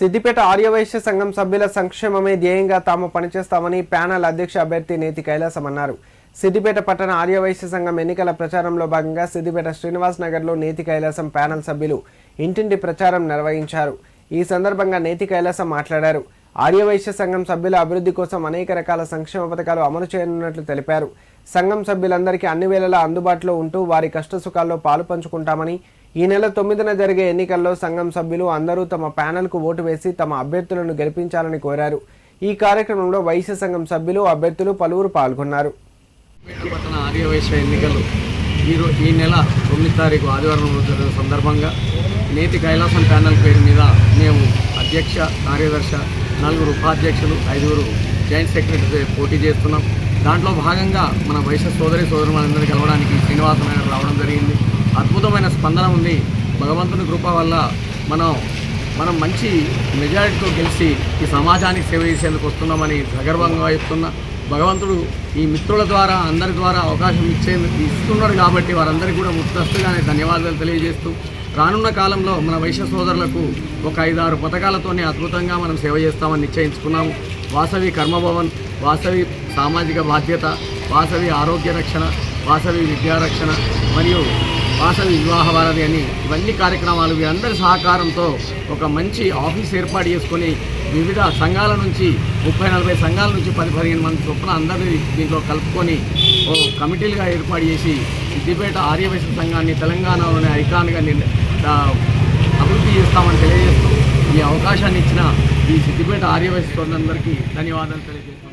సిద్దిపేట ఆర్యవైశ్య సంఘం సభ్యుల సంక్షేమమే ధ్యేయంగా తాము పనిచేస్తామని ప్యానల్ అధ్యక్ష అభ్యర్థి నేతి కైలాసం అన్నారు. సిద్దిపేట పట్టణ ఆర్యవైశ్య సంఘం ఎన్నికల ప్రచారంలో భాగంగా సిద్దిపేట శ్రీనివాస్ నగర్లో నేతి కైలాసం ప్యానల్ సభ్యులు ఇంటింటి ప్రచారం నిర్వహించారు. ఈ సందర్భంగా నేతి కైలాసం మాట్లాడారు. ఆర్యవైశ్య సంఘం సభ్యుల అభివృద్ధి కోసం అనేక రకాల సంక్షేమ పథకాలు అమలు చేయనున్నట్లు తెలిపారు. సంఘం సభ్యులందరికీ అన్ని వేళలా అందుబాటులో ఉంటూ వారి కష్టసుఖాల్లో పాలు పంచుకుంటామని ఈ నెల తొమ్మిదిన జరిగే ఎన్నికల్లో సంఘం సభ్యులు అందరూ తమ ప్యానెల్కు ఓటు వేసి తమ అభ్యర్థులను గెలిపించాలని కోరారు. ఈ కార్యక్రమంలో వైశ్య సంఘం సభ్యులు అభ్యర్థులు పలువురు పాల్గొన్నారు. ఆర్యవైశ్య ఎన్నికలు ఈ నెల తొమ్మిది తారీఖు ఆదివారం సందర్భంగా నేతి కైలాసం ప్యానల్ పేరు మీద మేము అధ్యక్ష కార్యదర్శి నలుగురు ఉపాధ్యక్షులు ఐదుగురు జాయింట్ సెక్రటరీ పోటీ చేస్తున్నాం. దాంట్లో భాగంగా మన వైశ్య సోదరి సోదరులందరినీ కలవడానికి శ్రీనివాస రావడం జరిగింది. అద్భుతమైన స్పందన ఉంది. భగవంతుని కృప వల్ల మనం మనం మంచి మెజారిటీతో గెలిచి ఈ సమాజానికి సేవ చేసేందుకు వస్తున్నామని సగర్వంగా చెప్తున్నా. భగవంతుడు ఈ మిత్రుల ద్వారా అందరి ద్వారా అవకాశం ఇచ్చే ఇస్తున్నాడు కాబట్టి వారందరికీ కూడా ముత్తస్తుగానే ధన్యవాదాలు తెలియజేస్తూ రానున్న కాలంలో మన వైశ్య సోదరులకు ఒక ఐదారు పథకాలతోనే అద్భుతంగా మనం సేవ చేస్తామని నిశ్చయించుకున్నాము. వాసవి కర్మభవన్ వాసవి సామాజిక బాధ్యత వాసవి ఆరోగ్య రక్షణ వాసవి విద్యారక్షణ మరియు వాసవి వివాహ వారధి అని ఇవన్నీ కార్యక్రమాలు వీరందరి సహకారంతో ఒక మంచి ఆఫీస్ ఏర్పాటు చేసుకొని వివిధ సంఘాల నుంచి ముప్పై నలభై సంఘాల నుంచి పది పదిహేను మంది చొప్పున అందరినీ దీంట్లో కలుపుకొని ఓ కమిటీలుగా ఏర్పాటు చేసి సిద్దిపేట ఆర్యవైశ్య సంఘాన్ని తెలంగాణలోనే ఐకాన్గా అభివృద్ధి చేస్తామని తెలియజేస్తూ ఈ అవకాశాన్ని ఇచ్చిన ఈ సిద్దిపేట ఆర్యవైశ్య సోదరులందరికీ ధన్యవాదాలు తెలియజేస్తాను